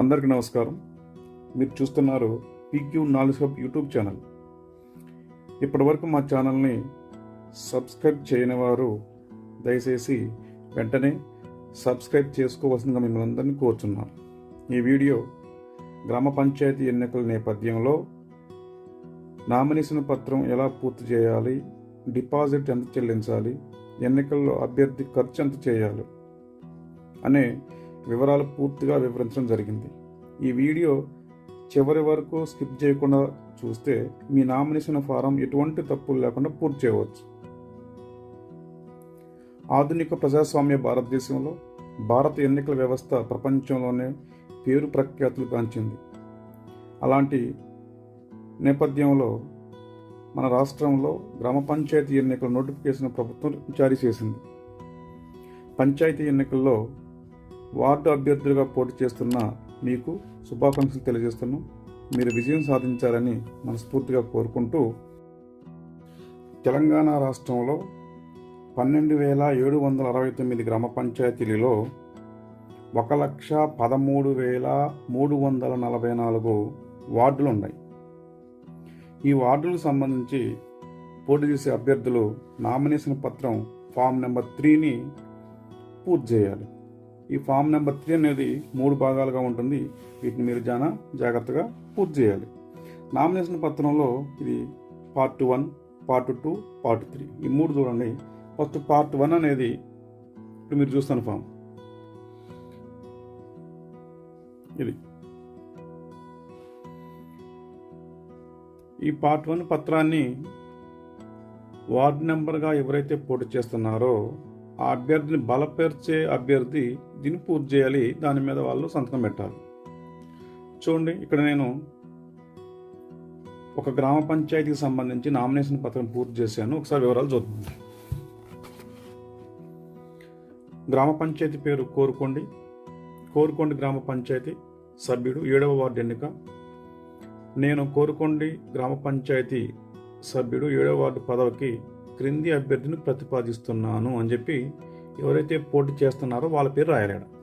అందరికీ నమస్కారం. మీరు చూస్తున్నారు P Q knowledge hub YouTube channel. ఇప్పటివరకు మా ఛానల్ని సబ్స్క్రైబ్ చేయని వారు దయచేసి వెంటనే సబ్స్క్రైబ్ చేసుకోవాల్సిందిగా మిమ్మల్ని అందరినీ కోరుచున్నాను ఈ వీడియో గ్రామ పంచాయతీ ఎన్నికల నేపథ్యంలో నామినేషన్ పత్రం ఎలా పూర్తి చేయాలి డిపాజిట్ ఎంత చెల్లించాలి ఎన్నికల్లో అభ్యర్థి ఖర్చు ఎంత చేయాలి అనే వివరాలు పూర్తిగా వివరించడం జరిగింది. ఈ వీడియో చివరి వరకు స్కిప్ చేయకుండా చూస్తే మీ నామినేషన్ ఫారం ఎటువంటి తప్పులు లేకుండా పూర్తి చేయవచ్చు. ఆధునిక ప్రజాస్వామ్య భారతదేశంలో భారత ఎన్నికల వ్యవస్థ ప్రపంచంలోనే పేరు ప్రఖ్యాతులు గాంచింది. అలాంటి నేపథ్యంలో మన రాష్ట్రంలో గ్రామ పంచాయతీ ఎన్నికల నోటిఫికేషన్ ప్రభుత్వం జారీ చేసింది. పంచాయతీ ఎన్నికల్లో వార్డు అభ్యర్థులుగా పోటీ చేస్తున్న మీకు శుభాకాంక్షలు తెలియజేస్తున్నాం. మీరు విజయం సాధించాలని మనస్ఫూర్తిగా కోరుకుంటూ తెలంగాణ రాష్ట్రంలో పన్నెండు వేల ఏడు వందల అరవై తొమ్మిది గ్రామ పంచాయతీలలో ఒక లక్ష పదమూడు వేల మూడు వందల నలభై నాలుగు వార్డులు ఉన్నాయి. ఈ వార్డులకు సంబంధించి పోటీ చేసే అభ్యర్థులు నామినేషన్ పత్రం ఫామ్ నెంబర్ త్రీని పూర్తి చేయాలి. ఈ ఫామ్ నెంబర్ త్రీ అనేది మూడు భాగాలుగా ఉంటుంది. వీటిని మీరు చాలా జాగ్రత్తగా పూర్తి చేయాలి. నామినేషన్ పత్రంలో ఇది part one part two part three. ఈ మూడు చూడండి. ఫస్ట్ పార్ట్ వన్ అనేది ఇప్పుడు మీరు చూస్తాను ఫామ్. ఇది. ఈ పార్ట్ వన్ పత్రాన్ని వార్డ్ నెంబర్గా ఎవరైతే పోటీ చేస్తున్నారో ఆ అభ్యర్థిని బలపరిచే అభ్యర్థి దీన్ని పూర్తి చేయాలి. దాని మీద వాళ్ళు సంతకం పెట్టాలి. చూడండి ఇక్కడ నేను ఒక గ్రామ పంచాయతీకి సంబంధించి నామినేషన్ పత్రం పూర్తి చేశాను. ఒకసారి వివరాలు చూద్దాం. గ్రామ పంచాయతీ పేరు కోరుకోండి. కోరుకోండి గ్రామ పంచాయతీ సభ్యుడు ఏడవ వార్డు ఎన్నిక. నేను కోరుకోండి గ్రామ పంచాయతీ సభ్యుడు ఏడవ వార్డు పదవికి క్రింది అభ్యర్థిని ప్రతిపాదిస్తున్నాను అని చెప్పి ఎవరైతే పోటీ చేస్తున్నారో వాళ్ళ పేరు రాయలేడు.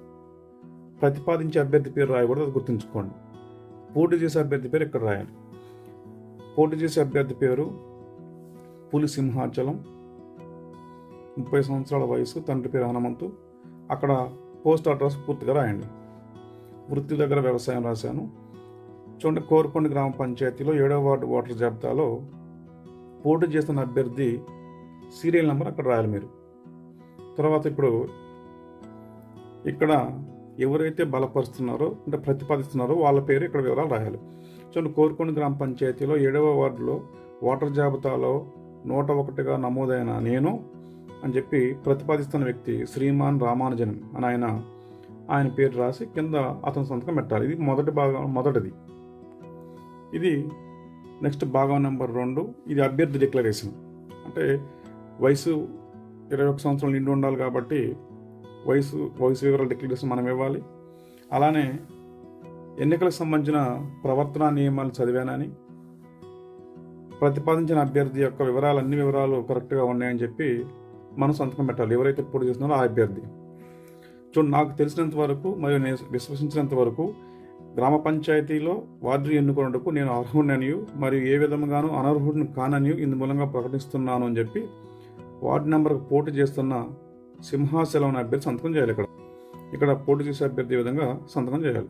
ప్రతిపాదించే అభ్యర్థి పేరు రాయకూడదు అది గుర్తుంచుకోండి. పోటీ చేసే అభ్యర్థి పేరు ఇక్కడ రాయాలి. పోటీ చేసే అభ్యర్థి పేరు పులి సింహాచలం ముప్పై సంవత్సరాల వయసు తండ్రి పేరు హనుమంతు. అక్కడ పోస్ట్ అడ్రస్ పూర్తిగా రాయండి. వృత్తి దగ్గర వ్యవసాయం రాశాను. చూడండి కోరుకొండ గ్రామ పంచాయతీలో ఏడవ వార్డు ఓటర్ జాబితాలో పోటీ చేస్తున్న అభ్యర్థి సీరియల్ నెంబర్ అక్కడ రాయాలి మీరు. తర్వాత ఇప్పుడు ఇక్కడ ఎవరైతే బలపరుస్తున్నారో అంటే ప్రతిపాదిస్తున్నారో వాళ్ళ పేరు ఇక్కడ వివరాలు రాయాలి. చూడండి కోరుకొని గ్రామ పంచాయతీలో ఏడవ వార్డులో ఓటర్ జాబితాలో నూట ఒకటిగా నమోదైన నేను అని చెప్పి ప్రతిపాదిస్తున్న వ్యక్తి శ్రీమాన్ రామానుజన్ అని ఆయన ఆయన పేరు రాసి కింద అతని సంతకం పెట్టాలి. ఇది మొదటి భాగం మొదటిది. ఇది నెక్స్ట్ భాగం నెంబర్ రెండు. ఇది అభ్యర్థి డిక్లరేషన్. అంటే వయసు ఇరవై ఒక సంవత్సరాలు నిండి ఉండాలి కాబట్టి వయసు వయసు వివరాల డిక్లరేషన్ మనం ఇవ్వాలి. అలానే ఎన్నికలకు సంబంధించిన ప్రవర్తన నియమాలు చదివానని ప్రతిపాదించిన అభ్యర్థి యొక్క వివరాలు అన్ని వివరాలు కరెక్ట్గా ఉన్నాయని చెప్పి మనం సంతకం పెట్టాలి. ఎవరైతే పోటీ చేస్తున్నారో ఆ అభ్యర్థి. చూడండి నాకు తెలిసినంత వరకు మరియు నేను విశ్వసించినంత వరకు గ్రామ పంచాయతీలో వార్డు ఎన్నుకున్నందుకు నేను అర్హుడనియు మరియు ఏ విధంగానూ అనర్హుడిని కాననియు ఇందు మూలంగా ప్రకటిస్తున్నాను అని చెప్పి వార్డు నెంబర్కు పోటీ చేస్తున్న సింహాచలం అనే అభ్యర్థి సంతకం చేయాలి ఇక్కడ. ఇక్కడ పోటీ చేసే అభ్యర్థి విధంగా సంతకం చేయాలి?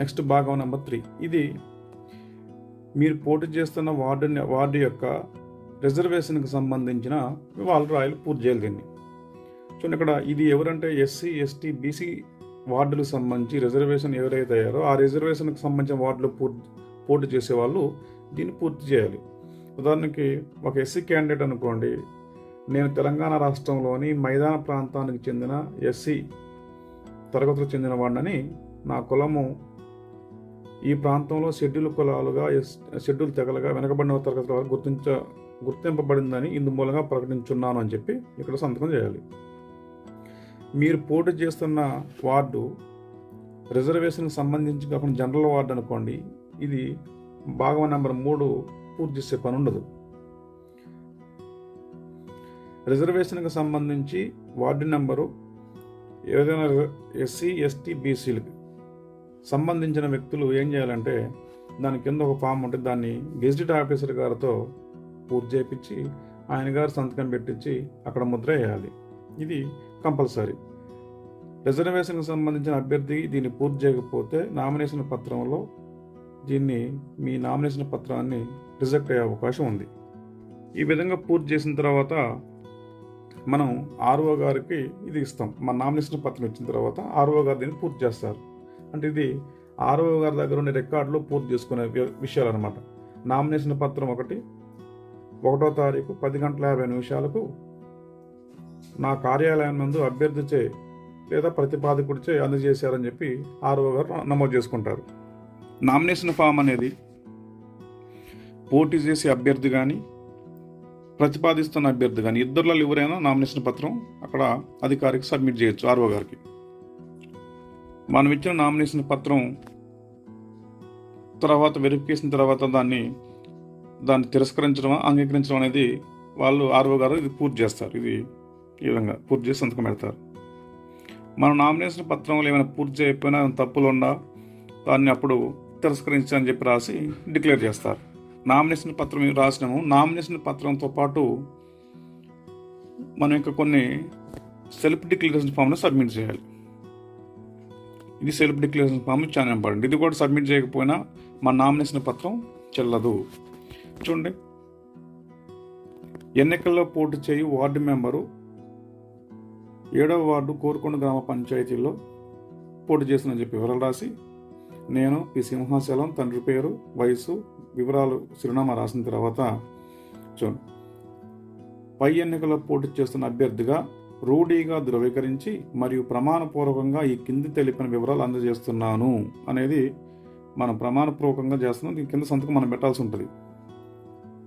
నెక్స్ట్ భాగం నెంబర్ త్రీ. ఇది మీరు పోటీ చేస్తున్న వార్డు వార్డు యొక్క రిజర్వేషన్కి సంబంధించిన వాళ్ళు రాయలు పూర్తి చేయాలి దీన్ని. చూడండి ఇక్కడ ఇది ఎవరంటే ఎస్సీ ఎస్టీ బీసీ వార్డులకు సంబంధించి రిజర్వేషన్ ఎవరైతే అయ్యారో ఆ రిజర్వేషన్కి సంబంధించిన వార్డులు పూర్తి పోటీ చేసే వాళ్ళు దీన్ని పూర్తి చేయాలి. ఉదాహరణకి ఒక ఎస్సీ క్యాండిడేట్ అనుకోండి నేను తెలంగాణ రాష్ట్రంలోని మైదాన ప్రాంతానికి చెందిన ఎస్సీ తరగతులకు చెందిన వాడిని నా కులము ఈ ప్రాంతంలో షెడ్యూల్ కులాలుగా ఎస్ షెడ్యూల్ తెగలుగా వెనకబడిన తరగతుల వారు గుర్తించ గుర్తింపబడిందని ఇందు మూలంగా ప్రకటించున్నాను అని చెప్పి ఇక్కడ సంతకం చేయాలి. మీరు పోటీ చేస్తున్న వార్డు రిజర్వేషన్కి సంబంధించి కాకుండా జనరల్ వార్డు అనుకోండి ఇది భాగం నెంబర్ మూడు పూర్తి చేసే పని ఉండదు. రిజర్వేషన్కి సంబంధించి వార్డు నెంబరు ఏదైనా ఎస్సీ ఎస్టీ బీసీలకు సంబంధించిన వ్యక్తులు ఏం చేయాలంటే దాని కింద ఒక ఫామ్ ఉంటే దాన్ని గెజిటెడ్ ఆఫీసర్ గారితో పూర్తి చేయించి ఆయన గారు సంతకం పెట్టించి అక్కడ ముద్ర వేయాలి. ఇది కంపల్సరీ. రిజర్వేషన్కి సంబంధించిన అభ్యర్థి దీన్ని పూర్తి చేయకపోతే నామినేషన్ పత్రంలో దీన్ని మీ నామినేషన్ పత్రాన్ని రిజెక్ట్ అయ్యే అవకాశం ఉంది. ఈ విధంగా పూర్తి చేసిన తర్వాత మనం ఆర్ఓ గారికి ఇది ఇస్తాం. మన నామినేషన్ పత్రం ఇచ్చిన తర్వాత ఆర్ఓ గారు దీన్ని పూర్తి చేస్తారు. అంటే ఇది ఆర్ఓ గారి దగ్గర ఉండే రికార్డులు పూర్తి చేసుకునే విషయాలు అనమాట నామినేషన్ పత్రం ఒకటి ఒకటో తారీఖు పది గంటల యాభై నిమిషాలకు నా కార్యాలయం నందు అభ్యర్థిచే లేదా ప్రతిపాదకుడిచే అందజేశారని చెప్పి ఆర్ఓ గారు నమోదు చేసుకుంటారు. నామినేషన్ ఫామ్ అనేది పోటీ చేసే అభ్యర్థి కానీ ప్రతిపాదిస్తున్న అభ్యర్థి కానీ ఇద్దరులో ఎవరైనా నామినేషన్ పత్రం అక్కడ అధికారికి సబ్మిట్ చేయొచ్చు ఆర్ఓ గారికి. మనం ఇచ్చిన నామినేషన్ పత్రం తర్వాత వెరిఫికేషన్ తర్వాత దాన్ని దాన్ని తిరస్కరించడం అంగీకరించడం అనేది వాళ్ళు ఆర్ఓ గారు ఇది పూర్తి చేస్తారు. ఇది ఈ విధంగా పూర్తి చేసి సంతకం పెడతారు. మన నామినేషన్ పత్రంలో ఏమైనా పూర్తి చేయకపోయినా తప్పులు ఉన్నా దాన్ని అప్పుడు తిరస్కరించని చెప్పి రాసి డిక్లేర్ చేస్తారు. నామినేషన్ పత్రం రాసినాము? నామినేషన్ పత్రంతో పాటు మనం ఇంకా కొన్ని సెల్ఫ్ డిక్లరేషన్ ఫామ్ను సబ్మిట్ చేయాలి. ఇది సెల్ఫ్ డిక్లరేషన్ ఫామ్ చాలా ఇంపార్టెంట్ ఇది కూడా సబ్మిట్ చేయకపోయినా మన నామినేషన్ పత్రం చెల్లదు. చూడండి. ఎన్నికల్లో పోటీ చేయి వార్డు మెంబరు ఏడవ వార్డు కోరుకొండ గ్రామ పంచాయతీలో పోటీ చేస్తున్న చెప్పి వివరాలు రాసి నేను పి సింహాచలం తండ్రి పేరు వయసు వివరాలు చిరునామా రాసిన తర్వాత చూడండి. పై ఎన్నికల్లో పోటీ చేస్తున్న అభ్యర్థిగా రూఢీగా ధృవీకరించి మరియు ప్రమాణపూర్వకంగా ఈ కింది తెలిపిన వివరాలు అందజేస్తున్నాను అనేది మనం ప్రమాణపూర్వకంగా చేస్తున్నాం. దీని కింద సంతకం మనం పెట్టాల్సి ఉంటుంది.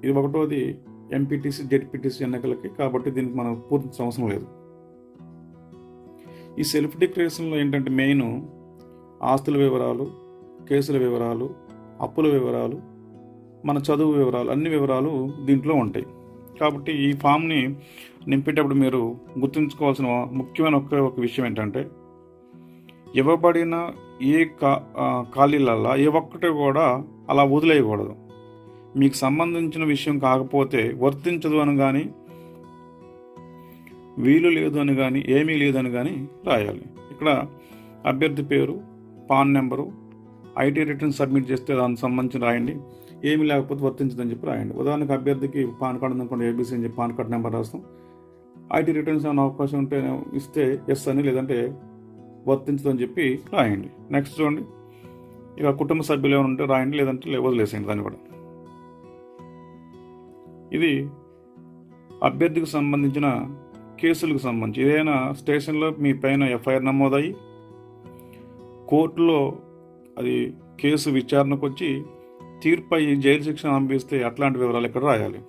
ఇది ఒకటోది ఎంపీటీసీ జెడ్పీటీసీ ఎన్నికలకి కాబట్టి దీనికి మనం పూర్తి అవసరం లేదు. ఈ సెల్ఫ్ డిక్లరేషన్లో ఏంటంటే మెయిన్ ఆస్తుల వివరాలు కేసుల వివరాలు అప్పుల వివరాలు మన చదువు వివరాలు అన్ని వివరాలు దీంట్లో ఉంటాయి. కాబట్టి ఈ ఫామ్ని నింపేటప్పుడు మీరు గుర్తుంచుకోవాల్సిన ముఖ్యమైన ఒక్క ఒక విషయం ఏంటంటే ఇవ్వబడిన ఏ కా ఆ, ఖాళీలల్లా ఏ ఒక్కటి కూడా అలా వదిలేయకూడదు. మీకు సంబంధించిన విషయం కాకపోతే వర్తించదు అని కానీ వీలు లేదు అని కానీ ఏమీ లేదని కానీ రాయాలి. ఇక్కడ అభ్యర్థి పేరు PAN number IT return submit చేస్తే దానికి సంబంధించి రాయండి. ఏమి లేకపోతే వర్తించదని చెప్పి రాయండి. ఉదాహరణకు అభ్యర్థికి పాన్ కార్డు ఉందనుకోండి ఏబీసీ అని చెప్పి పాన్ కార్డు నెంబర్ రాస్తాం. ఐటీ రిటర్న్స్ ఏమైనా అవకాశం ఉంటే ఇస్తే ఎస్ అని లేదంటే వర్తించదని చెప్పి రాయండి. నెక్స్ట్ చూడండి. ఇక కుటుంబ సభ్యులు ఏమైనా ఉంటే రాయండి లేదంటే వదిలేసేయండి దాన్ని కూడా. ఇది అభ్యర్థికి సంబంధించిన కేసులకు సంబంధించి. ఏదైనా స్టేషన్లో మీ పైన ఎఫ్ఐఆర్ నమోదయ్యి కోర్టులో అది కేసు విచారణకు వచ్చి తీర్పు అయ్యి జైలు శిక్ష పంపిస్తే అట్లాంటి వివరాలు ఇక్కడ రాయాలి?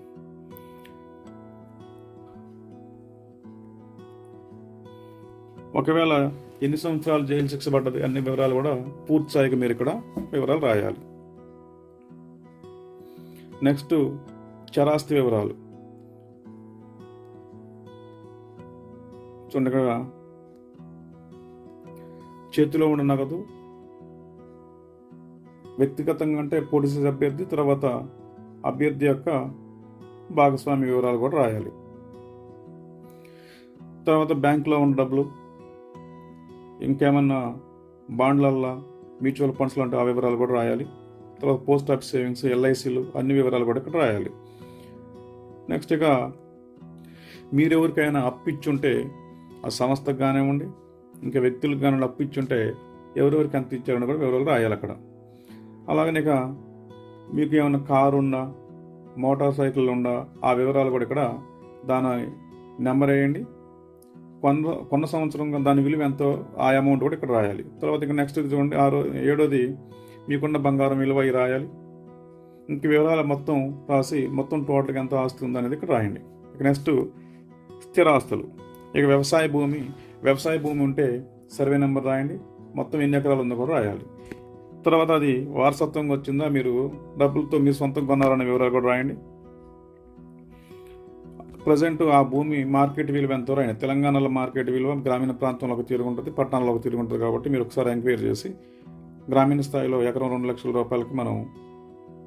ఒకవేళ ఎన్ని సంవత్సరాలు జైలు శిక్ష పడ్డది అన్ని వివరాలు కూడా పూర్తి స్థాయిగా మీరు ఇక్కడ వివరాలు రాయాలి. నెక్స్ట్ చరాస్తి వివరాలు. చూడండి ఇక్కడ. చేతిలో ఉన్న నగదు వ్యక్తిగతంగా అంటే పోటీ చేసే అభ్యర్థి తర్వాత అభ్యర్థి యొక్క భాగస్వామి వివరాలు కూడా రాయాలి. తర్వాత బ్యాంకులో ఉన్న డబ్బులు ఇంకేమన్నా బాండ్లల్లో మ్యూచువల్ ఫండ్స్ లాంటి ఆ వివరాలు కూడా రాయాలి. తర్వాత పోస్ట్ ఆఫీస్ సేవింగ్స్ ఎల్ఐసీలు అన్ని వివరాలు కూడా ఇక్కడ రాయాలి. నెక్స్ట్ ఇక మీరెవరికైనా అప్పిచ్చుంటే ఆ సంస్థకు కానివ్వండి ఇంకా వ్యక్తులకు కానీ అప్పిచ్చుంటే ఎవరెవరికి ఎంత ఇచ్చారని కూడా వివరాలు రాయాలి అక్కడ. అలాగనే ఇక మీకు ఏమైనా కారు ఉన్నా మోటార్ సైకిల్ ఉందా ఆ వివరాలు కూడా ఇక్కడ దాని నెంబర్ వేయండి. కొన్న కొన్న సంవత్సరం దాని విలువ ఎంతో ఆ అమౌంట్ కూడా ఇక్కడ రాయాలి. తర్వాత ఇక నెక్స్ట్ చూడండి ఆరో ఏడోది మీకున్న బంగారం విలువ అవి రాయాలి. ఇంక వివరాలు మొత్తం రాసి మొత్తం టోటల్గా ఎంత ఆస్తి ఉందనేది ఇక్కడ రాయండి. ఇక నెక్స్ట్ స్థిరాస్తులు. ఇక వ్యవసాయ భూమి వ్యవసాయ భూమి ఉంటే సర్వే నెంబర్ రాయండి. మొత్తం ఎన్ని ఎకరాలు ఉందో కూడా రాయాలి. తర్వాత అది వారసత్వంగా వచ్చిందా? మీరు డబ్బులతో మీ సొంతం కొన్నారన్న వివరాలు కూడా రాయండి. ప్రజెంట్ ఆ భూమి మార్కెట్ విలువ ఎంతో రాయండి తెలంగాణలో మార్కెట్ విలువ గ్రామీణ ప్రాంతంలో ఒక తీరు ఉంటుంది పట్టణాల్లో ఒక తీరు ఉంటుంది కాబట్టి మీరు ఒకసారి ఎంక్వైరీ చేసి గ్రామీణ స్థాయిలో ఎకరం రెండు లక్షల రూపాయలకి మనం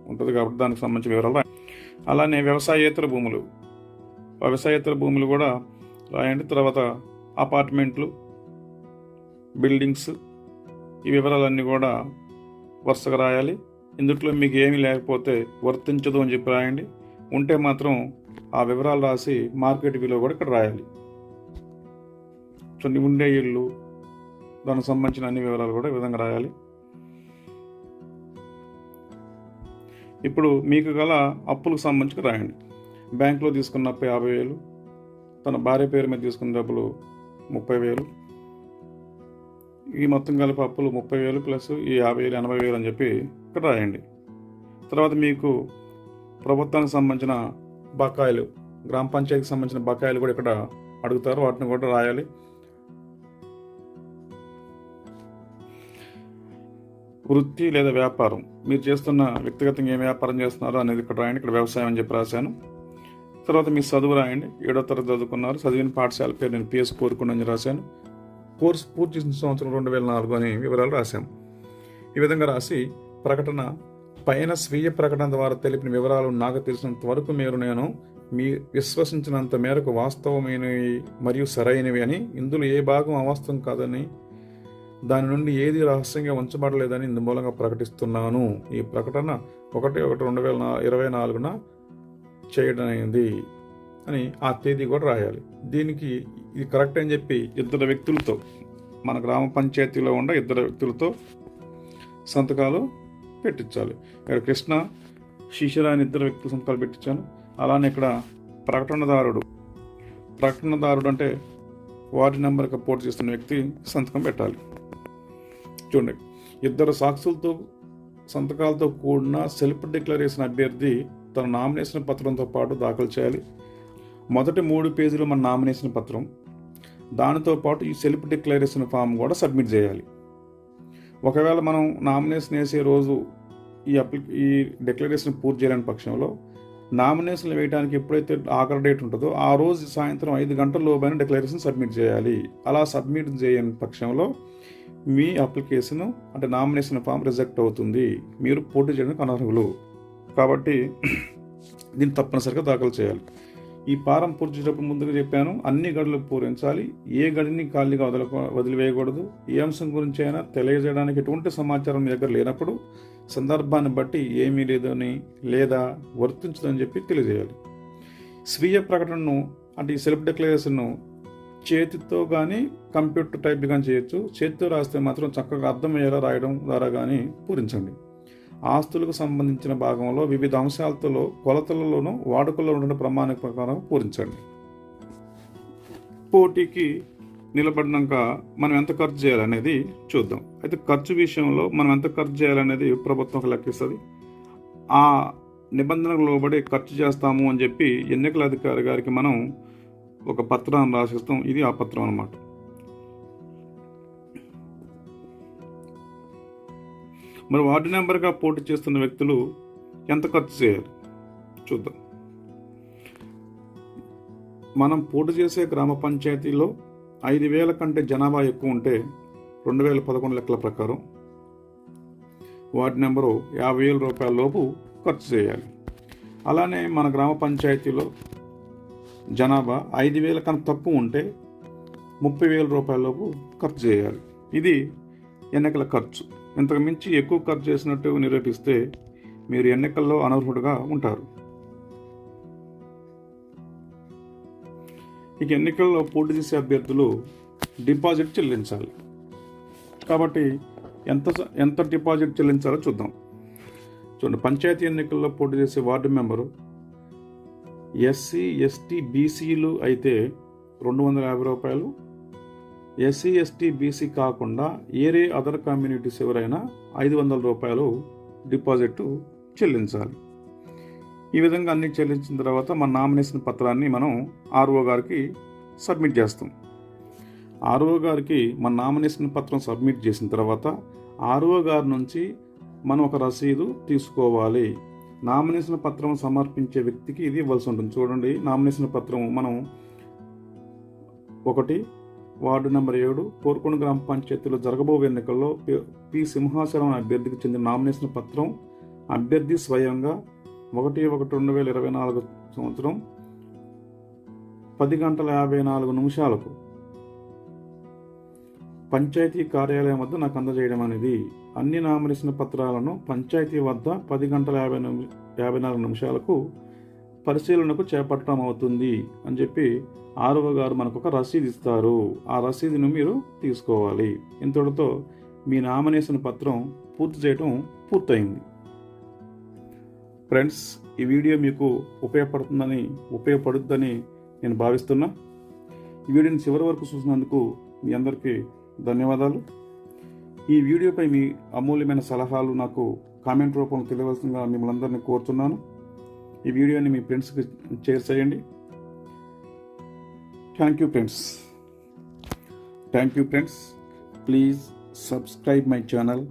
ఉంటుంది కాబట్టి దానికి సంబంధించిన వివరాలు రాయండి. అలానే వ్యవసాయేతర భూములు. వ్యవసాయేతర భూములు కూడా రాయండి. తర్వాత అపార్ట్మెంట్లు బిల్డింగ్స్ ఈ వివరాలన్నీ కూడా వరుసగా రాయాలి. ఇందుట్లో మీకు ఏమీ లేకపోతే వర్తించదు అని చెప్పి రాయండి. ఉంటే మాత్రం ఆ వివరాలు రాసి మార్కెట్ విలువ కూడా ఇక్కడ రాయాలి. సో ఉండే ఇల్లు దానికి సంబంధించిన అన్ని వివరాలు కూడా ఈ విధంగా రాయాలి. ఇప్పుడు మీకు గల అప్పులకు సంబంధించి రాయండి. బ్యాంకులో తీసుకున్న అప్పు యాభై వేలు తన భార్య పేరు మీద తీసుకున్న డబ్బులు ముప్పై వేలు ఈ మొత్తం కలిపి అప్పులు ముప్పై వేలు ప్లస్ ఈ యాభై వేలు ఎనభై వేలు అని చెప్పి ఇక్కడ రాయండి. తర్వాత మీకు ప్రభుత్వానికి సంబంధించిన బకాయిలు గ్రామ పంచాయతీకి సంబంధించిన బకాయిలు కూడా ఇక్కడ అడుగుతారు. వాటిని కూడా రాయాలి. వృత్తి లేదా వ్యాపారం. మీరు చేస్తున్న వ్యక్తిగతంగా ఏం వ్యాపారం చేస్తున్నారో అనేది ఇక్కడ రాయండి. ఇక్కడ వ్యవసాయం అని చెప్పి రాశాను. తర్వాత మీ చదువు రాయండి. ఏడో తరగతి చదువుకున్నారు. చదివిన పాఠశాల పేరు నేను పిఎస్ కోరుకుండా అని రాశాను. కోర్సు పూర్తి చేసిన సంవత్సరం రెండు వేల నాలుగు అని వివరాలు రాశాం. ఈ విధంగా రాసి ప్రకటన పైన స్వీయ ప్రకటన ద్వారా తెలిపిన వివరాలు నాకు తెలిసినంత వరకు మీరు నేను మీ విశ్వసించినంత మేరకు వాస్తవమైనవి మరియు సరైనవి అని ఇందులో ఏ భాగం అవాస్తవం కాదని దాని నుండి ఏది రహస్యంగా ఉంచబడలేదని ఇందు మూలంగా ప్రకటిస్తున్నాను. ఈ ప్రకటన ఒకటి ఒకటి రెండు వేల ఇరవై నాలుగున చేయడమైంది. అని ఆ తేదీ కూడా రాయాలి. దీనికి ఇది కరెక్ట్ అని చెప్పి ఇద్దరు వ్యక్తులతో మన గ్రామ పంచాయతీలో ఉన్న ఇద్దరు వ్యక్తులతో సంతకాలు పెట్టించాలి. ఇక్కడ కృష్ణ శిశిర అని ఇద్దరు వ్యక్తులు సంతకాలు పెట్టించాను. అలానే ఇక్కడ ప్రకటనదారుడు ప్రకటనదారుడు అంటే వార్డు నెంబర్కి పోటీ చేస్తున్న వ్యక్తి సంతకం పెట్టాలి. చూడండి ఇద్దరు సాక్షులతో సంతకాలతో కూడిన సెల్ఫ్ డిక్లరేషన్ అభ్యర్థి తన నామినేషన్ పత్రంతో పాటు దాఖలు చేయాలి. మొదటి మూడు పేజీలు మన నామినేషన్ పత్రం. దానితో పాటు ఈ సెల్ఫ్ డిక్లరేషన్ ఫామ్ కూడా సబ్మిట్ చేయాలి. ఒకవేళ మనం నామినేషన్ వేసే రోజు ఈ అప్లి ఈ డిక్లరేషన్ పూర్తి చేయలేని పక్షంలో నామినేషన్లు వేయడానికి ఎప్పుడైతే ఆఖరి డేట్ ఉంటుందో ఆ రోజు సాయంత్రం ఐదు గంటల లోపైన డిక్లరేషన్ సబ్మిట్ చేయాలి. అలా సబ్మిట్ చేయని పక్షంలో మీ అప్లికేషన్ అంటే నామినేషన్ ఫామ్ రిజెక్ట్ అవుతుంది. మీరు పోటీ చేయడానికి అనర్హులు. కాబట్టి దీన్ని తప్పనిసరిగా దాఖలు చేయాలి. ఈ పారం పూర్తి చేసేటప్పుడు ముందుగా చెప్పాను అన్ని గడులు పూరించాలి ఏ గడిని ఖాళీగా వదల వదిలివేయకూడదు. ఏ అంశం గురించి అయినా తెలియజేయడానికి ఎటువంటి సమాచారం మీ దగ్గర లేనప్పుడు సందర్భాన్ని బట్టి ఏమీ లేదని లేదా వర్తించదని చెప్పి తెలియజేయాలి. స్వీయ ప్రకటనను అంటే ఈ సెల్ఫ్ డిక్లరేషన్ను చేతితో కానీ కంప్యూటర్ టైప్ కానీ చేయొచ్చు. చేతితో రాస్తే మాత్రం చక్కగా అర్థమయ్యేలా రాయడం ద్వారా కానీ పూరించండి. ఆస్తులకు సంబంధించిన భాగంలో వివిధ అంశాలతో కొలతలలోనూ వాడుకలో ఉండే ప్రమాణ ప్రకారం పూరించండి. పోటీకి నిలబడినాక మనం ఎంత ఖర్చు చేయాలనేది చూద్దాం. అయితే ఖర్చు విషయంలో మనం ఎంత ఖర్చు చేయాలనేది ప్రభుత్వం ఒక లెక్కిస్తుంది ఆ నిబంధనకు లోబడి ఖర్చు చేస్తాము అని చెప్పి ఎన్నికల అధికారి గారికి మనం ఒక పత్రాన్ని రాసిస్తాం. ఇది ఆ పత్రం అన్నమాట. మరి వార్డు నెంబర్గా పోటీ చేస్తున్న వ్యక్తులు ఎంత ఖర్చు చేయాలి? చూద్దాం. మనం పోటీ చేసే గ్రామ పంచాయతీలో ఐదు వేల కంటే జనాభా ఎక్కువ ఉంటే రెండు వేల పదకొండు లెక్కల ప్రకారం వార్డు నెంబరు యాభై వేల రూపాయల లోపు ఖర్చు చేయాలి. అలానే మన గ్రామ పంచాయతీలో జనాభా ఐదు వేల కన్నా తక్కువ ఉంటే ముప్పై వేల రూపాయల లోపు ఖర్చు చేయాలి. ఇది ఎన్నికల ఖర్చు. ఇంతకు మించి ఎక్కువ ఖర్చు చేసినట్టు నిరూపిస్తే మీరు ఎన్నికల్లో అనర్హుడుగా ఉంటారు. ఇక ఎన్నికల్లో పోటీ చేసే అభ్యర్థులు డిపాజిట్ చెల్లించాలి. కాబట్టి ఎంత ఎంత డిపాజిట్ చెల్లించాలో చూద్దాం. చూడండి పంచాయతీ ఎన్నికల్లో పోటీ చేసే వార్డు మెంబరు ఎస్సీ ఎస్టీ బీసీలు అయితే రెండు వందల యాభై రూపాయలు ఎస్సీ ఎస్టీ బీసీ కాకుండా ఏరే అదర్ కమ్యూనిటీస్ ఎవరైనా ఐదు వందల రూపాయలు డిపాజిట్ చెల్లించాలి. ఈ విధంగా అన్ని చెల్లించిన తర్వాత మన నామినేషన్ పత్రాన్ని మనం ఆర్ఓ గారికి సబ్మిట్ చేస్తాం. ఆర్ఓ గారికి మన నామినేషన్ పత్రం సబ్మిట్ చేసిన తర్వాత ఆర్ఓ గారి నుంచి మనం ఒక రసీదు తీసుకోవాలి. నామినేషన్ పత్రం సమర్పించే వ్యక్తికి ఇది ఇవ్వాల్సి ఉంటుంది. చూడండి నామినేషన్ పత్రం మనం ఒకటి వార్డు నెంబర్ ఏడు కోరుకొండ గ్రామ పంచాయతీలో జరగబో ఎన్నికల్లో పి- సింహాచలం అభ్యర్థికి చెందిన నామినేషన్ పత్రం అభ్యర్థి స్వయంగా ఒకటి ఒకటి రెండు వేల ఇరవై నాలుగు సంవత్సరం పది గంటల యాభై నాలుగు నిమిషాలకు పంచాయతీ కార్యాలయం వద్ద నాకు అందజేయడం అనేది. అన్ని నామినేషన్ పత్రాలను పంచాయతీ వద్ద పది గంటల యాభై నిమి యాభై నాలుగు నిమిషాలకు పరిశీలనకు చేపట్టడం అవుతుంది అని చెప్పి ఆరవ గారు మనకు ఒక రసీదు ఇస్తారు. ఆ రసీదును మీరు తీసుకోవాలి. ఇంతటితో మీ నామినేషన్ పత్రం పూర్తి చేయటం పూర్తయింది. ఫ్రెండ్స్ ఈ వీడియో మీకు ఉపయోగపడుతుందని ఉపయోగపడుద్దని నేను భావిస్తున్నా. ఈ వీడియోని చివరి వరకు చూసినందుకు మీ అందరికీ ధన్యవాదాలు. ఈ వీడియోపై మీ అమూల్యమైన సలహాలు నాకు కామెంట్ రూపంలో తెలియవలసిందిగా మిమ్మల్ని అందరినీ కోరుతున్నాను. ఈ వీడియోని మీ ఫ్రెండ్స్కి షేర్ చేయండి. Thank you friends thank you friends please subscribe my channel